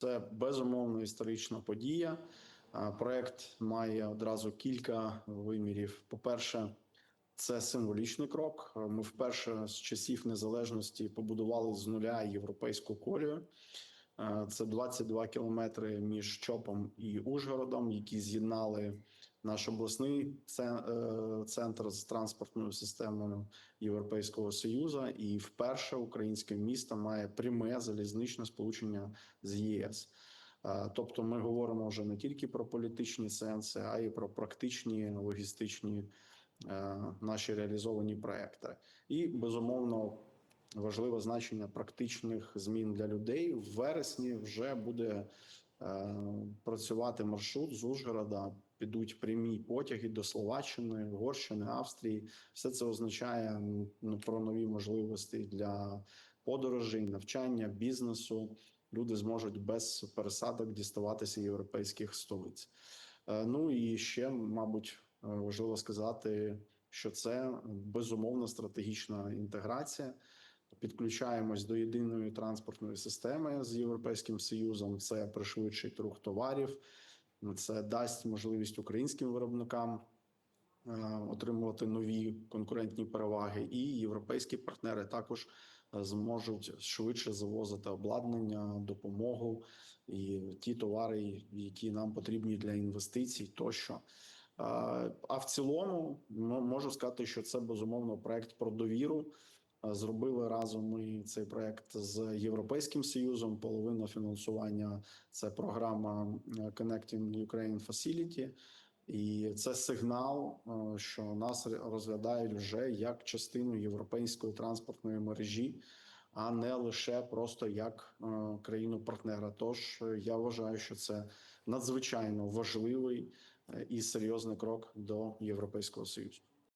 Це безумовно історична подія. Проект має одразу кілька вимірів. По-перше, це символічний крок. Ми вперше з часів незалежності побудували з нуля європейську колію. Це 22 кілометри між Чопом і Ужгородом, які з'єднали наш обласний е, центр з транспортною системою Європейського Союзу. І вперше українське місто має пряме залізничне сполучення з ЄС. Е, Тобто, ми говоримо вже не тільки про політичні сенси, а й про практичні логістичні е, наші реалізовані проекти. І безумовно важливе значення практичних змін для людей. В вересні вже буде працювати маршрут з Ужгорода. Підуть прямі потяги до Словаччини, Угорщини, Австрії. Все це означає ну, про нові можливості для подорожей, навчання, бізнесу. Люди зможуть без пересадок діставатися європейських столиць. Е, Ну і ще, мабуть, е, важливо сказати, що це безумовно стратегічна інтеграція. Підключаємось до єдиної транспортної системи з Європейським Союзом. Це пришвидшить рух товарів, це дасть можливість українським виробникам е, отримувати нові конкурентні переваги, і європейські партнери також е, зможуть швидше завозити обладнання, допомогу і ті товари, які нам потрібні для інвестицій, тощо. Е, А в цілому м- можу сказати, що це безумовно проект про довіру. Е, Зробили разом ми цей проект з Європейським Союзом. Половина фінансування це програма е, Connecting Ukraine Facility. І це сигнал, е, що нас розглядають вже як частину європейської транспортної мережі, а не лише просто як країну-партнера. Тож я вважаю, що це надзвичайно важливий і серйозний крок до Європейського Союзу.